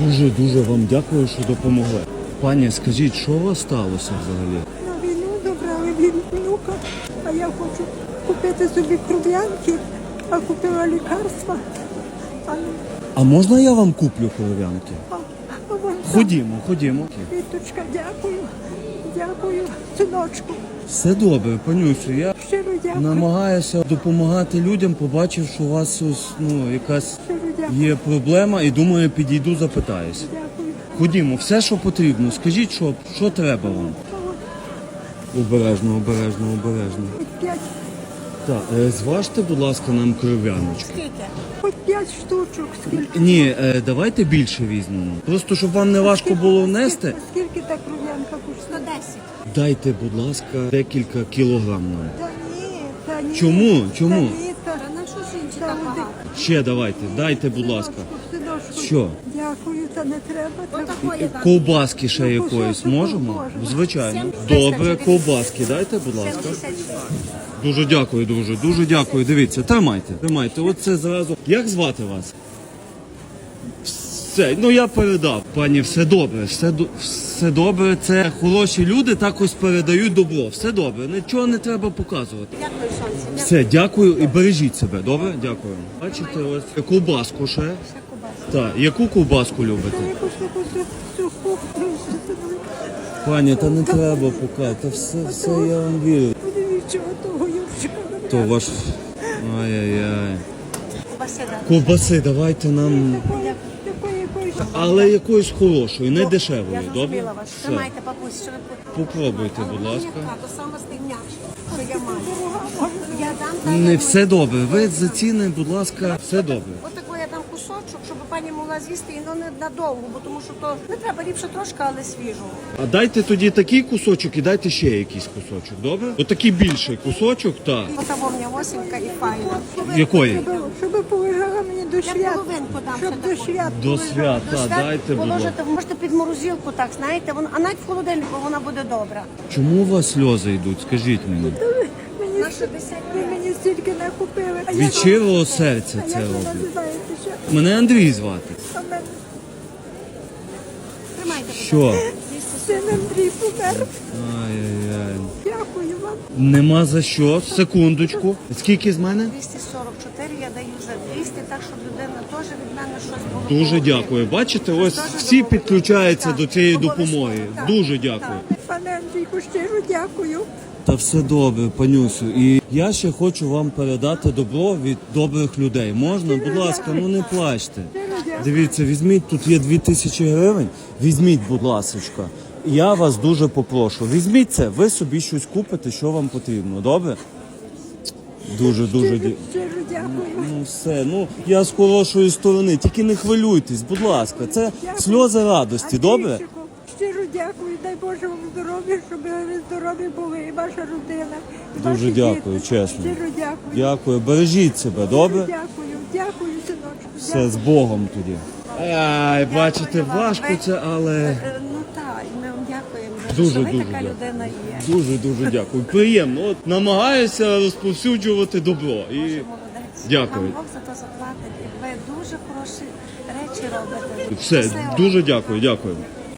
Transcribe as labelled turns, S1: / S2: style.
S1: Дуже дуже вам дякую, що допомогли. Пані, скажіть, що у вас сталося взагалі?
S2: На війну забрали від внука, а я хочу купити собі кров'янки, а купила лікарства. А,
S1: А можна я вам куплю кров'янки? Ходімо, ходімо.
S2: Віточка, дякую, дякую, синочку.
S1: Все добре, панюсю. Я
S2: Щиро дякую.
S1: намагаюся допомагати людям, побачив, що у вас ось, ну, якась. Є проблема і думаю, підійду, запитаюся. Ходімо, все, що потрібно. Скажіть, що, що треба вам? Обережно, обережно, обережно. Так, е, зважте, будь ласка, нам кров'яночки.
S2: хоч п'ять штучок, скільки.
S1: Ні, е, давайте більше візьмемо. Просто щоб вам не важко було нести.
S2: Скільки, скільки та кров'янка коштує?
S3: 110.
S1: Дайте, будь ласка, декілька кілограм нам.
S2: Та ні, та ні.
S1: Чому? Чому?
S2: Та ні, та,
S3: Та багато?
S1: Ще давайте, дайте, будь ласка. Що?
S2: Дякую, та не треба.
S3: Отакої.
S1: Ковбаски ще
S2: Ну,
S1: якоїсь можемо?
S2: можемо.
S1: Звичайно. Добре, ковбаски дайте, будь ласка.
S3: 76.
S1: Дуже дякую, дуже, дуже дякую. Дивіться, тримайте, тримайте. Оце зразу. Як звати вас? Все, ну я передав. Пані, все добре, все, все добре. Це хороші люди так ось передають добро. Все добре, нічого не треба показувати.
S3: Дякую, сонце.
S1: Все, дякую і бережіть себе. Добре? Дякую. Бачите, ось ковбаску ще. Так, яку ковбаску любите? Пані, та не треба показувати. Та все, все я вам вірю.
S2: Подивіться, того Юрчика.
S1: То ваш. Ай-яй-яй. Ковбаси, давайте нам. Але якоїсь хорошої, не дешевої,
S3: Я
S1: добре?
S3: зрозуміла вас.
S1: Все.
S3: Тримайте, бабусь, що ви
S1: Попробуйте, будь ласка.
S3: Яка? То саме стигняше, що я маю. Я дам та
S1: Не все добре. Ви за ціни, будь ласка, все добре
S3: я дам кусочок, щоб могла з'їсти і ну, не надовго, бо тому що то не треба ліпше трошки, але свіжого.
S1: А дайте тоді такий кусочок і дайте ще якийсь кусочок, добре? Отакий більший кусочок, так.
S3: Отако в мене осінька і файна.
S1: Якої?
S2: Щоб, полежала мені до
S3: Я
S2: свят.
S3: половинку дам
S2: Щоб до
S3: таку.
S2: свят.
S1: До
S2: полежала.
S1: свят,
S3: До
S1: так,
S3: свят
S1: дайте, будь ласка.
S3: положите, можете під морозилку, так, знаєте, вон- а навіть в холодильнику вона буде добра.
S1: Чому у вас сльози йдуть? Скажіть мені.
S2: Мені,
S3: 60
S2: ви мені стільки не купили. А
S1: Від щирого серця це
S2: як ви називаєте ще?
S1: Мене Андрій звати.
S2: А мене
S3: Тримайте, будь
S1: Що?
S2: син Андрій помер.
S1: Ай-яй-яй.
S2: Дякую вам.
S1: Нема за що. Секундочку. Скільки з мене?
S3: 244 я даю за 200, так щоб людина теж від мене щось було.
S1: Дуже дякую. Бачите, ось всі підключаються до цієї допомоги. Дуже дякую.
S2: Пане Андрійку, щиро дякую.
S1: Та все добре, панюсю. І я ще хочу вам передати добро від добрих людей. Можна, будь ласка, ну не плачте. Дивіться, візьміть, тут є дві тисячі гривень. Візьміть, будь ласочка. Я вас дуже попрошу. Візьміть це, ви собі щось купите, що вам потрібно. Добре? Дуже дуже дякую. Ну все, ну я з хорошої сторони, тільки не хвилюйтесь, будь ласка. Це сльози радості, добре?
S2: Дякую. Дай Боже вам здоров'я, щоб ви здорові були і ваша родина. і
S1: Дуже
S2: ваші
S1: дякую,
S2: діти.
S1: чесно.
S2: Щиро дякую.
S1: Дякую, бережіть себе, добре?
S2: Дякую, дякую, синочку.
S1: Все з Богом тоді. Ай, бачите,
S3: Дякую вам.
S1: важко
S3: Ви-
S1: це, але
S3: Е, Ну так, і ми вам дякуємо за те,
S1: Дуже,
S3: що ви
S1: дуже
S3: така
S1: дякую.
S3: людина є.
S1: дуже дуже дякую. Приємно. От намагаюся розповсюджувати добро. І
S3: Молодець.
S1: Дякую.
S3: Вам Бог за то заплатить. І ви дуже хороші речі робите.
S1: все,
S3: Щасливо.
S1: дуже дякую, дякую.